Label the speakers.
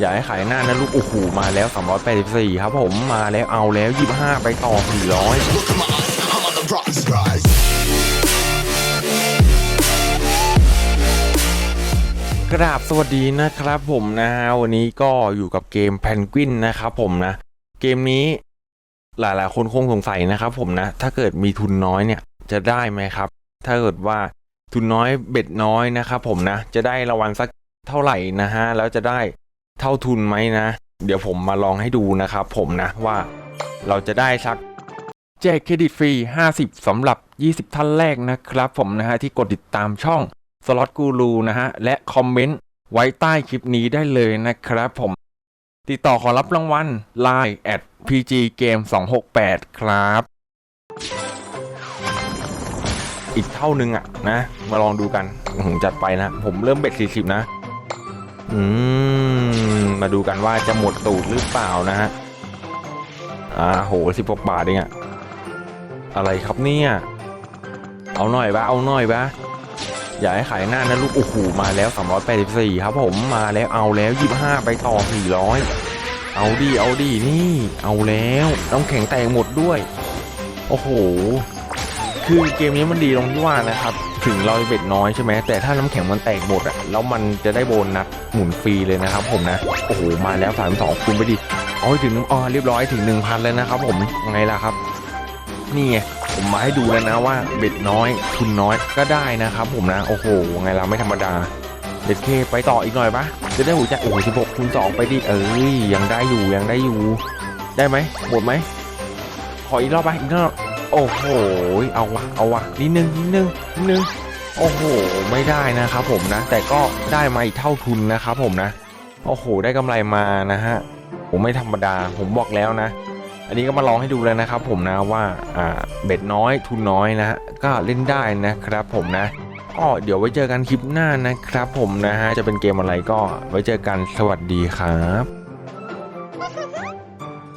Speaker 1: อย่าให้ขายหน้านะลูกโอ้โหมาแล้ว 384 ครับผมมาแล้วเอาแล้ว 25 ไปต่อ 400กราบสวัสดีนะครับผมนะฮะวันนี้ก็อยู่กับเกมแพนกวินนะครับผมนะ เกมนี้หลายๆ คนคงสงสัยนะครับผมนะ ถ้าเกิดมีทุนน้อยเนี่ยจะได้ไหมครับ ถ้าเกิดว่าทุนน้อยเบ็ดน้อยนะครับผมนะ จะได้รางวัลสักเท่าไหร่นะฮะแล้วจะได้ เท่าทุนไหมนะ เดี๋ยวผมมาลองให้ดูนะครับผมนะว่าเราจะได้สักแจกเครดิตฟรี 50สำหรับ 20 ท่านแรกนะครับผมนะฮะที่กดติดตามช่องสล็อตกูรูนะฮะและคอมเมนต์ไว้ใต้คลิปนี้ได้เลยนะครับผม ติดต่อขอรับรางวัล Line at pg game 268 ครับ อีกเท่านึงอะนะ มาลองดูกันผมจัดไปนะ ผมเริ่มเบ็ด 40 นะ อืม มาดูกันว่าจะหมดตูดหรือเปล่านะฮะอ่าโหสิบกบาทเองอะอะไรครับเนี่ยเอาหน่อยปะเอาหน่อยปะอย่าให้ขายหน้านะลูกโอ้โหมาแล้ว 384 ครับผมมาแล้วเอาแล้ว 25 ไปต่อ 400 เอาดีเอาดีนี่ เอาแล้วน้ำแข็งแตกหมดด้วย โอ้โห คือเกมนี้มันดีตรงที่ว่านะครับ ถึงเราจะเบ็ดน้อยใช่ไหมแต่ถ้าน้ำแข็งมันแตกหมดอะแล้วมันจะได้โบนัสหมุนฟรีเลยนะครับ ผมนะ โอ้โห มาแล้ว32คูณไปดิเอาให้ถึงอ๋อเรียบร้อยถึง1,000แล้วนะครับ ผมไงล่ะครับ นี่ไงผมมาให้ดูแล้วนะว่าเบ็ดน้อยทุนน้อยก็ได้นะครับ ผมนะ โอ้โห ไงล่ะไม่ธรรมดาเด็ดเคไปต่ออีกหน่อยปะจะได้หัวใจโอ้โห16คูณ2ไปดิเอ้ยยังได้อยู่ยังได้อยู่ ได้ไหมหมดไหมขออีกรอบไปอีกรอบ โอ้โห เอาวะ เอาวะ นิดนึง นิดนึง นิดนึง โอ้โห ไม่ได้นะครับผมนะ แต่ก็ได้มาอีกเท่าทุนนะครับผมนะ โอ้โห ได้กำไรมานะฮะผมไม่ธรรมดา ผมบอกแล้วนะ อันนี้ก็มาลองให้ดูแล้วนะครับผมนะว่า อ่า เบ็ดน้อย ทุนน้อยนะฮะ ก็เล่นได้นะครับผมนะก็เดี๋ยวไว้เจอกันคลิปหน้านะครับผมนะฮะ จะเป็นเกมอะไรก็ไว้เจอกัน สวัสดีครับ